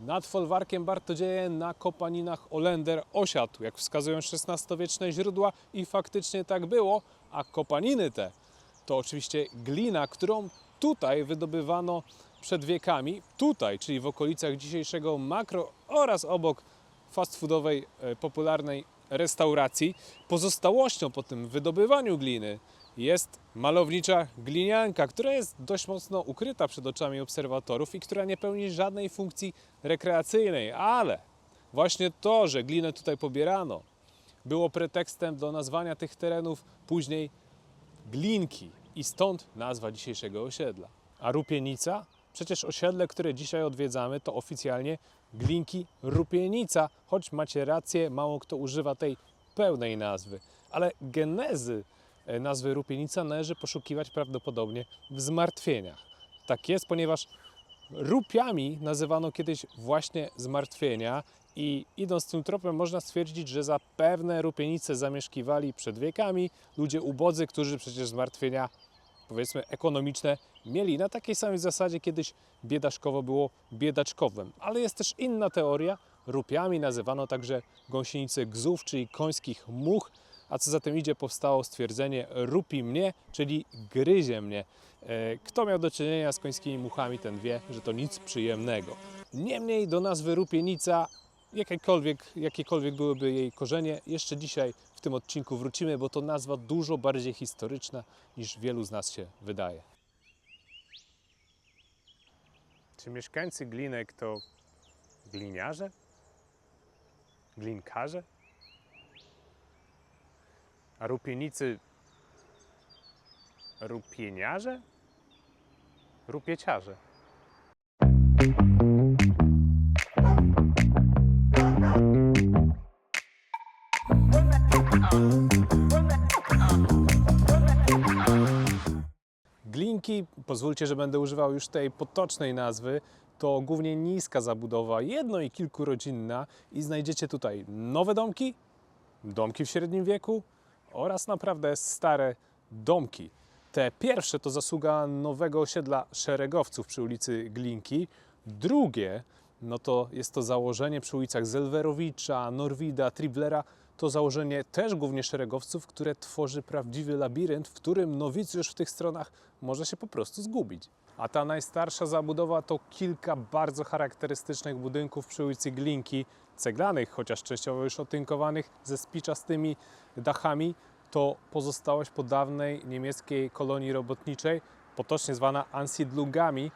Nad folwarkiem Bartodzieje na kopaninach Olender osiadł, jak wskazują XVI-wieczne źródła i faktycznie tak było, a kopaniny te to oczywiście glina, którą tutaj wydobywano przed wiekami, tutaj, czyli w okolicach dzisiejszego makro oraz obok fast foodowej e, popularnej restauracji. Pozostałością po tym wydobywaniu gliny jest malownicza glinianka, która jest dość mocno ukryta przed oczami obserwatorów i która nie pełni żadnej funkcji rekreacyjnej, ale właśnie to, że glinę tutaj pobierano, było pretekstem do nazwania tych terenów później Glinki i stąd nazwa dzisiejszego osiedla. A Rupienica? Przecież osiedle, które dzisiaj odwiedzamy, to oficjalnie Glinki Rupienica, choć macie rację, mało kto używa tej pełnej nazwy. Ale genezy nazwy Rupienica należy poszukiwać prawdopodobnie w zmartwieniach. Tak jest, ponieważ rupiami nazywano kiedyś właśnie zmartwienia i idąc tym tropem można stwierdzić, że zapewne rupienice zamieszkiwali przed wiekami ludzie ubodzy, którzy przecież zmartwienia powiedzmy ekonomiczne mieli. Na takiej samej zasadzie kiedyś biedaszkowo było biedaczkowem. Ale jest też inna teoria. Rupiami nazywano także gąsienice gzów, czyli końskich much, a co za tym idzie powstało stwierdzenie rupi mnie, czyli gryzie mnie. E, Kto miał do czynienia z końskimi muchami, ten wie, że to nic przyjemnego. Niemniej do nazwy rupienica jakiekolwiek, jakiekolwiek byłyby jej korzenie, jeszcze dzisiaj w tym odcinku wrócimy, bo to nazwa dużo bardziej historyczna niż wielu z nas się wydaje. Czy mieszkańcy Glinek to gliniarze? Glinkarze? Rupienicy rupieniarze? Rupieciarze. Glinki, pozwólcie, że będę używał już tej potocznej nazwy, to głównie niska zabudowa, jedno i kilkurodzinna i znajdziecie tutaj nowe domki, domki w średnim wieku oraz naprawdę stare domki. Te pierwsze to zasługa nowego osiedla szeregowców przy ulicy Glinki. Drugie, no to jest to założenie przy ulicach Zelwerowicza, Norwida, Triblera. To założenie też głównie szeregowców, które tworzy prawdziwy labirynt, w którym nowicjusz w tych stronach może się po prostu zgubić. A ta najstarsza zabudowa to kilka bardzo charakterystycznych budynków przy ulicy Glinki, ceglanych, chociaż częściowo już otynkowanych, ze spiczastymi dachami. To pozostałość po dawnej niemieckiej kolonii robotniczej, potocznie zwana Ansiedlungami,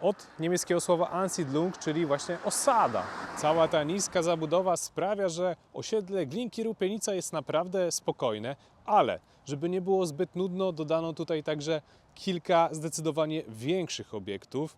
od niemieckiego słowa Ansiedlung, czyli właśnie osada. Cała ta niska zabudowa sprawia, że osiedle Glinki Rupienica jest naprawdę spokojne, ale żeby nie było zbyt nudno, dodano tutaj także kilka zdecydowanie większych obiektów,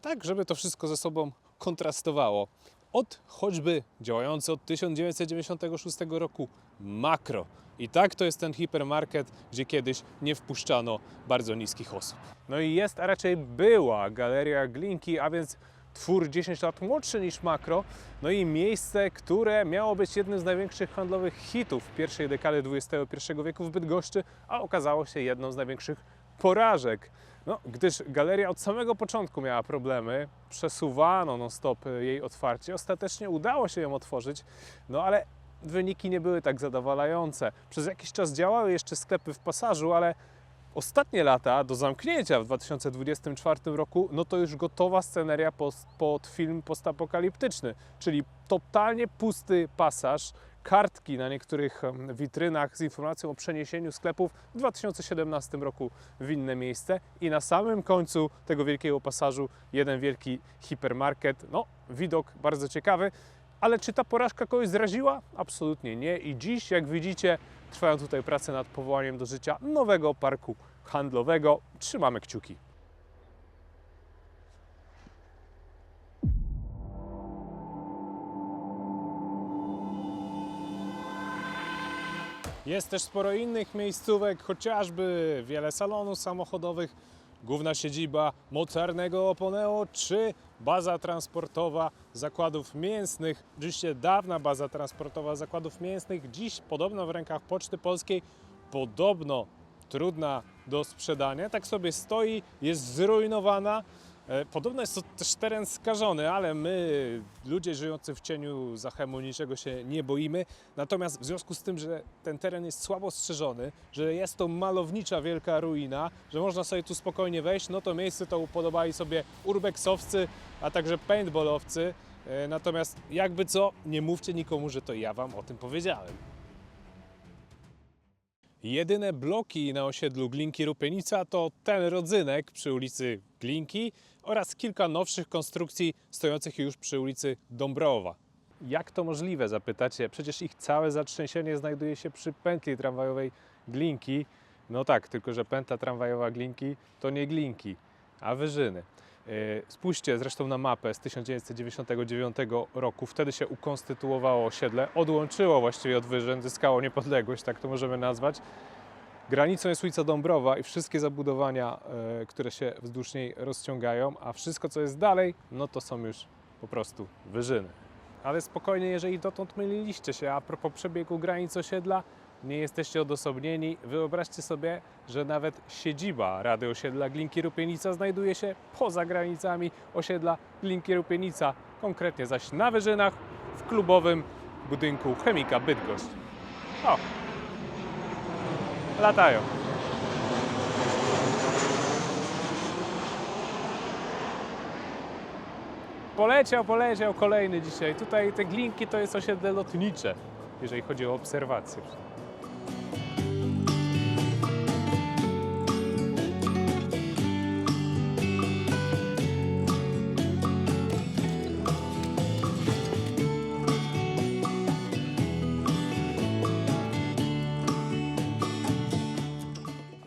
tak żeby to wszystko ze sobą kontrastowało. Od choćby działający od 1996 roku Makro. I tak to jest ten hipermarket, gdzie kiedyś nie wpuszczano bardzo niskich osób. No i jest, a raczej była galeria Glinki, a więc twór 10 lat młodszy niż Makro. No i miejsce, które miało być jednym z największych handlowych hitów pierwszej dekady XXI wieku w Bydgoszczy, a okazało się jedną z największych porażek. No, gdyż galeria od samego początku miała problemy, przesuwano non-stop jej otwarcie. Ostatecznie udało się ją otworzyć, no ale wyniki nie były tak zadowalające. Przez jakiś czas działały jeszcze sklepy w pasażu, ale ostatnie lata do zamknięcia w 2024 roku, no to już gotowa sceneria pod, pod film postapokaliptyczny, czyli totalnie pusty pasaż, kartki na niektórych witrynach z informacją o przeniesieniu sklepów w 2017 roku w inne miejsce i na samym końcu tego wielkiego pasażu jeden wielki hipermarket. No, widok bardzo ciekawy. Ale czy ta porażka kogoś zraziła? Absolutnie nie. I dziś, jak widzicie, trwają tutaj prace nad powołaniem do życia nowego parku handlowego. Trzymamy kciuki. Jest też sporo innych miejscówek, chociażby wiele salonów samochodowych, główna siedziba mocarnego Oponeo czy baza transportowa zakładów mięsnych. Oczywiście dawna baza transportowa zakładów mięsnych, dziś podobno w rękach Poczty Polskiej, podobno trudna do sprzedania. Tak sobie stoi, jest zrujnowana, Podobno jest to też teren skażony, ale my, ludzie żyjący w cieniu Zachemu, niczego się nie boimy. Natomiast w związku z tym, że ten teren jest słabo strzeżony, że jest to malownicza wielka ruina, że można sobie tu spokojnie wejść, no to miejsce to upodobali sobie urbexowcy, a także paintballowcy. E, Natomiast jakby co, nie mówcie nikomu, że to ja wam o tym powiedziałem. Jedyne bloki na osiedlu Glinki Rupienica to ten rodzynek przy ulicy Glinki oraz kilka nowszych konstrukcji stojących już przy ulicy Dąbrowa. Jak to możliwe, zapytacie? Przecież ich całe zatrzęsienie znajduje się przy pętli tramwajowej Glinki. No tak, tylko że pętla tramwajowa Glinki to nie Glinki, a Wyżyny. Yy, Spójrzcie zresztą na mapę z 1999 roku. Wtedy się ukonstytuowało osiedle, odłączyło właściwie od Wyżyn, zyskało niepodległość, tak to możemy nazwać. Granicą jest ulica Dąbrowa i wszystkie zabudowania, e, które się wzdłuż niej rozciągają, a wszystko, co jest dalej, no to są już po prostu wyżyny. Ale spokojnie, jeżeli dotąd myliliście się, a propos przebiegu granic osiedla, nie jesteście odosobnieni. Wyobraźcie sobie, że nawet siedziba Rady Osiedla Glinki Rupienica znajduje się poza granicami osiedla Glinki Rupienica, konkretnie zaś na Wyżynach w klubowym budynku Chemika Bydgoszcz. O, latają. Poleciał, poleciał kolejny dzisiaj. Tutaj te glinki to jest osiedle lotnicze, jeżeli chodzi o obserwacje.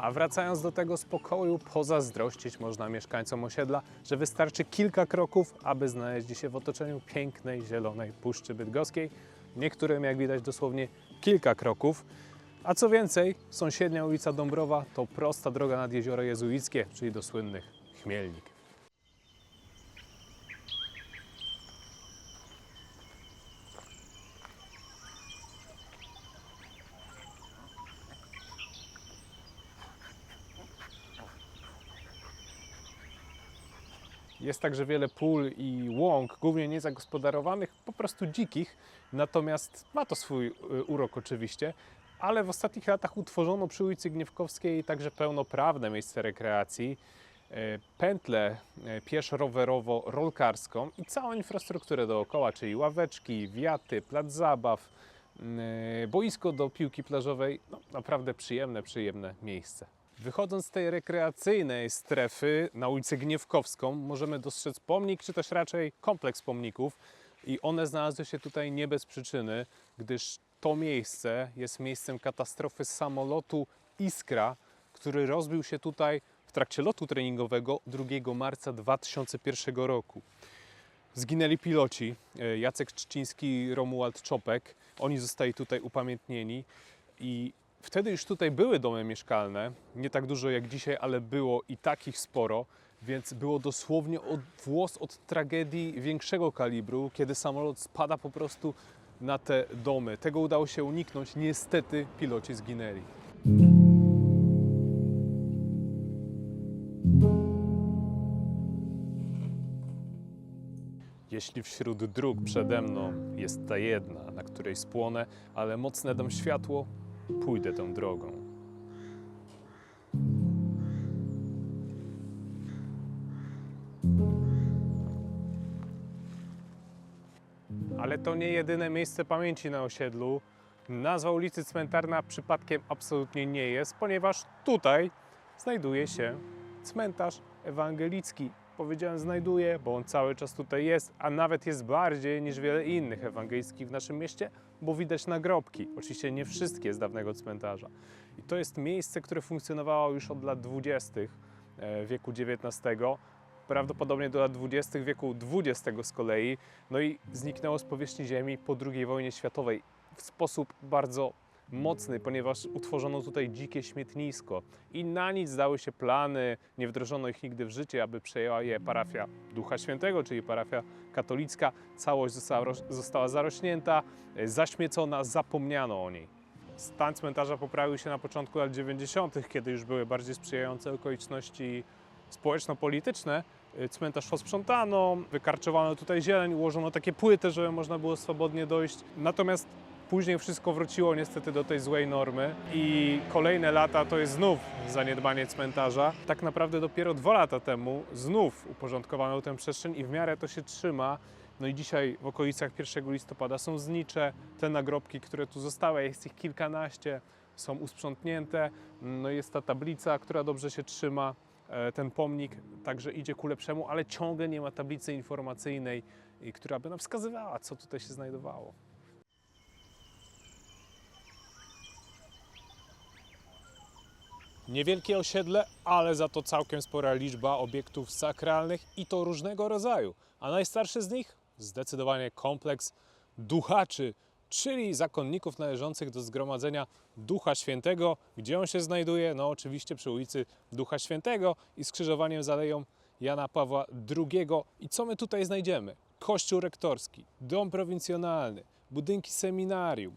A wracając do tego spokoju, pozazdrościć można mieszkańcom osiedla, że wystarczy kilka kroków, aby znaleźć się w otoczeniu pięknej, zielonej Puszczy Bydgoskiej. Niektórym, jak widać, dosłownie kilka kroków. A co więcej, sąsiednia ulica Dąbrowa to prosta droga nad Jezioro Jezuickie, czyli do słynnych Chmielnik. Jest także wiele pól i łąk, głównie niezagospodarowanych, po prostu dzikich, natomiast ma to swój y, urok oczywiście, ale w ostatnich latach utworzono przy ulicy Gniewkowskiej także pełnoprawne miejsce rekreacji, e, pętlę e, pieszo-rowerowo-rolkarską i całą infrastrukturę dookoła, czyli ławeczki, wiaty, plac zabaw, boisko do piłki plażowej. No, naprawdę przyjemne, przyjemne miejsce. Wychodząc z tej rekreacyjnej strefy na ulicę Gniewkowską, możemy dostrzec pomnik, czy też raczej kompleks pomników. I one znalazły się tutaj nie bez przyczyny, gdyż to miejsce jest miejscem katastrofy samolotu Iskra, który rozbił się tutaj w trakcie lotu treningowego 2 marca 2001 roku. Zginęli piloci e, Jacek Czciński i Romuald Czopek. Oni zostali tutaj upamiętnieni i wtedy już tutaj były domy mieszkalne. Nie tak dużo jak dzisiaj, ale było i takich sporo, więc było dosłownie od włos od tragedii większego kalibru, kiedy samolot spada po prostu na te domy. Tego udało się uniknąć. Niestety piloci zginęli. Jeśli wśród dróg przede mną jest ta jedna, na której spłonę, ale mocne dam światło, pójdę tą drogą. Ale to nie jedyne miejsce pamięci na osiedlu. Nazwa ulicy Cmentarna przypadkiem absolutnie nie jest, ponieważ tutaj znajduje się cmentarz ewangelicki. Powiedziałem znajduje, bo on cały czas tutaj jest, a nawet jest bardziej niż wiele innych ewangelickich w naszym mieście, bo widać nagrobki. Oczywiście nie wszystkie z dawnego cmentarza. I to jest miejsce, które funkcjonowało już od lat 20. e, wieku XIX, prawdopodobnie do lat 20. wieku XX z kolei, no i zniknęło z powierzchni Ziemi po II wojnie światowej w sposób bardzo mocny, ponieważ utworzono tutaj dzikie śmietnisko i na nic zdały się plany, nie wdrożono ich nigdy w życie, aby przejęła je parafia Ducha Świętego, czyli parafia katolicka. Całość została, została zarośnięta, e, zaśmiecona, zapomniano o niej. Stan cmentarza poprawił się na początku lat 90., kiedy już były bardziej sprzyjające okoliczności społeczno-polityczne, y, cmentarz posprzątano, wykarczowano tutaj zieleń, ułożono takie płyty, żeby można było swobodnie dojść. Natomiast później wszystko wróciło niestety do tej złej normy i kolejne lata to jest znów zaniedbanie cmentarza. Tak naprawdę dopiero dwa lata temu znów uporządkowano tę przestrzeń i w miarę to się trzyma. No i dzisiaj w okolicach 1 listopada są znicze, te nagrobki, które tu zostały, jest ich kilkanaście, są usprzątnięte. No jest ta tablica, która dobrze się trzyma. E, Ten pomnik także idzie ku lepszemu, ale ciągle nie ma tablicy informacyjnej, która by nam wskazywała, co tutaj się znajdowało. Niewielkie osiedle, ale za to całkiem spora liczba obiektów sakralnych i to różnego rodzaju. A najstarszy z nich zdecydowanie kompleks duchaczy, czyli zakonników należących do zgromadzenia Ducha Świętego. Gdzie on się znajduje? No oczywiście przy ulicy Ducha Świętego i skrzyżowaniem z Aleją Jana Pawła II. I co my tutaj znajdziemy? Kościół rektorski, dom prowincjonalny, budynki seminarium,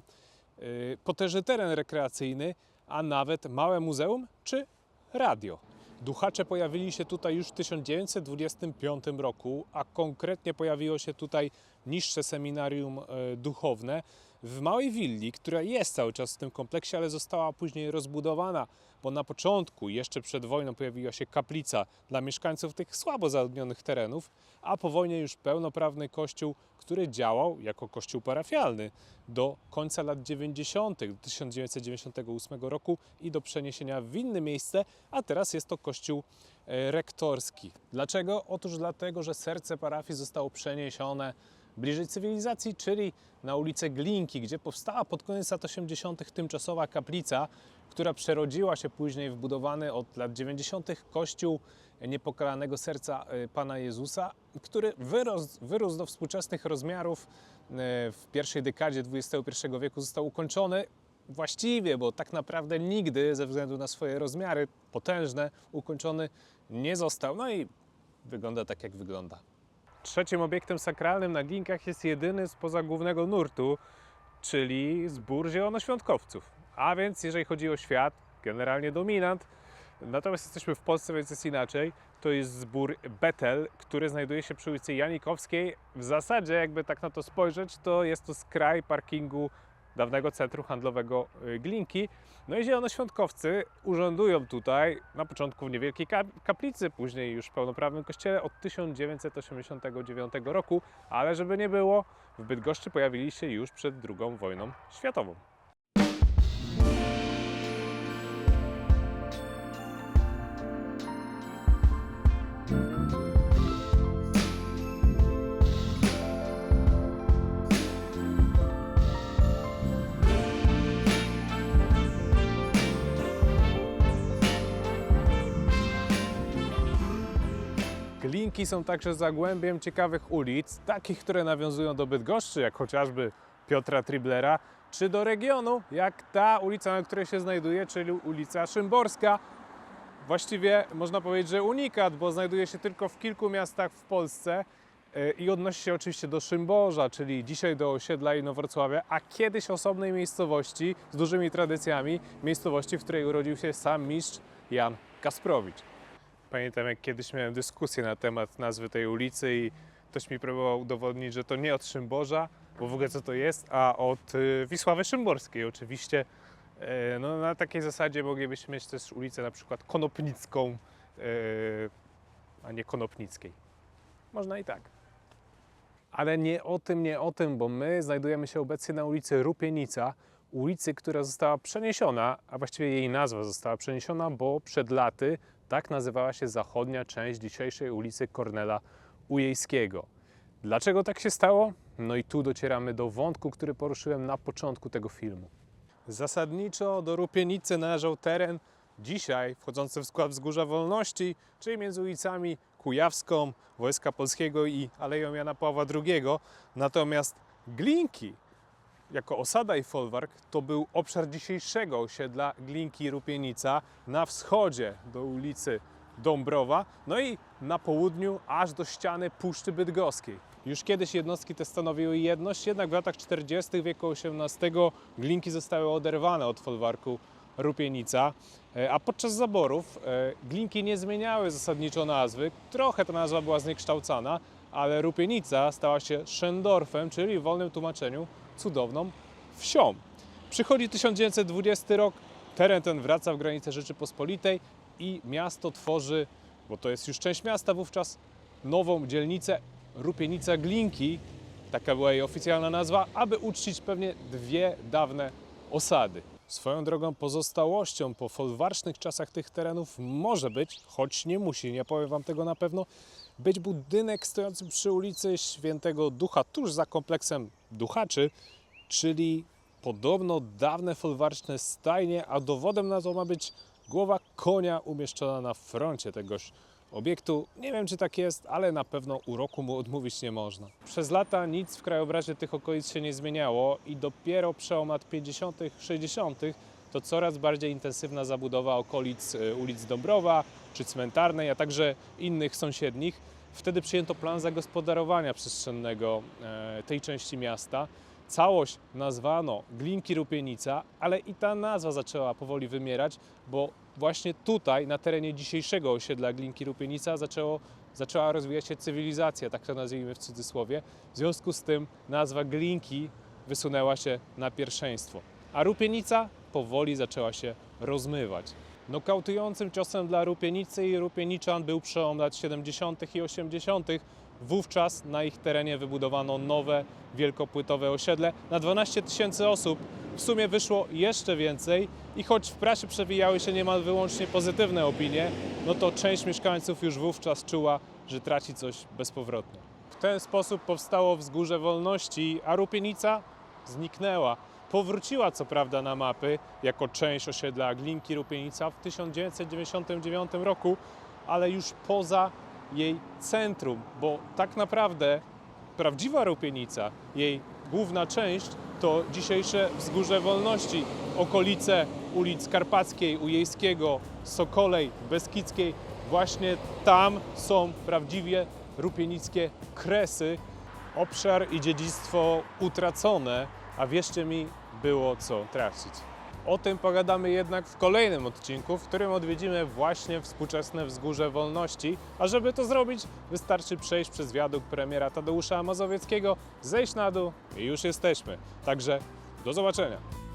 yy, potężny teren rekreacyjny, a nawet małe muzeum czy radio. Duchacze pojawili się tutaj już w 1925 roku, a konkretnie pojawiło się tutaj niższe seminarium e, duchowne w małej willi, która jest cały czas w tym kompleksie, ale została później rozbudowana, bo na początku, jeszcze przed wojną, pojawiła się kaplica dla mieszkańców tych słabo zaludnionych terenów, a po wojnie już pełnoprawny kościół, który działał jako kościół parafialny do końca lat 90., do 1998 roku i do przeniesienia w inne miejsce, a teraz jest to kościół e, rektorski. Dlaczego? Otóż dlatego, że serce parafii zostało przeniesione bliżej cywilizacji, czyli na ulicę Glinki, gdzie powstała pod koniec lat 80. tymczasowa kaplica, która przerodziła się później w budowany od lat 90. kościół niepokalanego serca e, Pana Jezusa, który wyrósł, wyrósł do współczesnych rozmiarów e, w pierwszej dekadzie XXI wieku, został ukończony właściwie, bo tak naprawdę nigdy ze względu na swoje rozmiary potężne ukończony nie został. No i wygląda tak, jak wygląda. Trzecim obiektem sakralnym na Glinkach jest jedyny spoza głównego nurtu, czyli zbór zielonoświątkowców. A więc jeżeli chodzi o świat, generalnie dominant, natomiast jesteśmy w Polsce, więc jest inaczej. To jest zbór Betel, który znajduje się przy ulicy Janikowskiej. W zasadzie, jakby tak na to spojrzeć, to jest to skraj parkingu dawnego centrum handlowego y, Glinki. No i zielonoświątkowcy urządują tutaj na początku w niewielkiej ka- kaplicy, później już w pełnoprawnym kościele od 1989 roku, ale żeby nie było, w Bydgoszczy pojawili się już przed II wojną światową. Glinki są także zagłębiem ciekawych ulic, takich, które nawiązują do Bydgoszczy, jak chociażby Piotra Triblera, czy do regionu, jak ta ulica, na której się znajduje, czyli ulica Szymborska. Właściwie można powiedzieć, że unikat, bo znajduje się tylko w kilku miastach w Polsce e, i odnosi się oczywiście do Szymborza, czyli dzisiaj do osiedla Inowrocławia, a kiedyś osobnej miejscowości z dużymi tradycjami, miejscowości, w której urodził się sam mistrz Jan Kasprowicz. Pamiętam, jak kiedyś miałem dyskusję na temat nazwy tej ulicy i ktoś mi próbował udowodnić, że to nie od Szymborza, bo w ogóle co to jest, a od y, Wisławy Szymborskiej oczywiście. E, No, na takiej zasadzie moglibyśmy mieć też ulicę na przykład Konopnicką, e, a nie Konopnickiej. Można i tak. Ale nie o tym, nie o tym, bo my znajdujemy się obecnie na ulicy Rupienica, ulicy, która została przeniesiona, a właściwie jej nazwa została przeniesiona, bo przed laty tak nazywała się zachodnia część dzisiejszej ulicy Kornela Ujejskiego. Dlaczego tak się stało? No i tu docieramy do wątku, który poruszyłem na początku tego filmu. Zasadniczo do Rupienicy należał teren dzisiaj wchodzący w skład Wzgórza Wolności, czyli między ulicami Kujawską, Wojska Polskiego i Aleją Jana Pawła II. Natomiast Glinki jako osada i folwark to był obszar dzisiejszego osiedla Glinki Rupienica na wschodzie do ulicy Dąbrowa, no i na południu aż do ściany Puszczy Bydgoskiej. Już kiedyś jednostki te stanowiły jedność, jednak w latach 40. wieku XVIII Glinki zostały oderwane od folwarku Rupienica. E, A podczas zaborów e, glinki nie zmieniały zasadniczo nazwy. Trochę ta nazwa była zniekształcana, ale Rupienica stała się Szendorfem, czyli w wolnym tłumaczeniu cudowną wsią. Przychodzi 1920 rok, teren ten wraca w granice Rzeczypospolitej i miasto tworzy, bo to jest już część miasta wówczas, nową dzielnicę Rupienica Glinki, taka była jej oficjalna nazwa, aby uczcić pewnie dwie dawne osady. Swoją drogą pozostałością po folwarcznych czasach tych terenów może być, choć nie musi, nie powiem Wam tego na pewno, być budynek stojący przy ulicy Świętego Ducha, tuż za kompleksem Duchaczy, czyli podobno dawne folwarczne stajnie, a dowodem na to ma być głowa konia umieszczona na froncie tegoż obiektu. Nie wiem, czy tak jest, ale na pewno uroku mu odmówić nie można. Przez lata nic w krajobrazie tych okolic się nie zmieniało i dopiero przełom lat 50., 60. to coraz bardziej intensywna zabudowa okolic e, ulic Dąbrowa czy Cmentarnej, a także innych sąsiednich. Wtedy przyjęto plan zagospodarowania przestrzennego e, tej części miasta. Całość nazwano Glinki Rupienica, ale i ta nazwa zaczęła powoli wymierać, bo właśnie tutaj, na terenie dzisiejszego osiedla Glinki Rupienica, zaczęło, zaczęła rozwijać się cywilizacja, tak to nazwijmy w cudzysłowie. W związku z tym nazwa Glinki wysunęła się na pierwszeństwo, a Rupienica powoli zaczęła się rozmywać. Nokautującym ciosem dla Rupienicy i Rupieniczan był przełom lat 70. i 80. Wówczas na ich terenie wybudowano nowe, wielkopłytowe osiedle na 12 tysięcy osób. W sumie wyszło jeszcze więcej i choć w prasie przewijały się niemal wyłącznie pozytywne opinie, no to część mieszkańców już wówczas czuła, że traci coś bezpowrotnie. W ten sposób powstało Wzgórze Wolności, a Rupienica zniknęła. Powróciła co prawda na mapy jako część osiedla Glinki Rupienica w 1999 roku, ale już poza jej centrum, bo tak naprawdę prawdziwa Rupienica, jej główna część to dzisiejsze Wzgórze Wolności, okolice ulic Karpackiej, Ujejskiego, Sokolej, Beskidzkiej. Właśnie tam są prawdziwie rupienickie kresy, obszar i dziedzictwo utracone, a wierzcie mi, było co tracić. O tym pogadamy jednak w kolejnym odcinku, w którym odwiedzimy właśnie współczesne Wzgórze Wolności. A żeby to zrobić, wystarczy przejść przez wiadukt premiera Tadeusza Mazowieckiego, zejść na dół i już jesteśmy. Także do zobaczenia.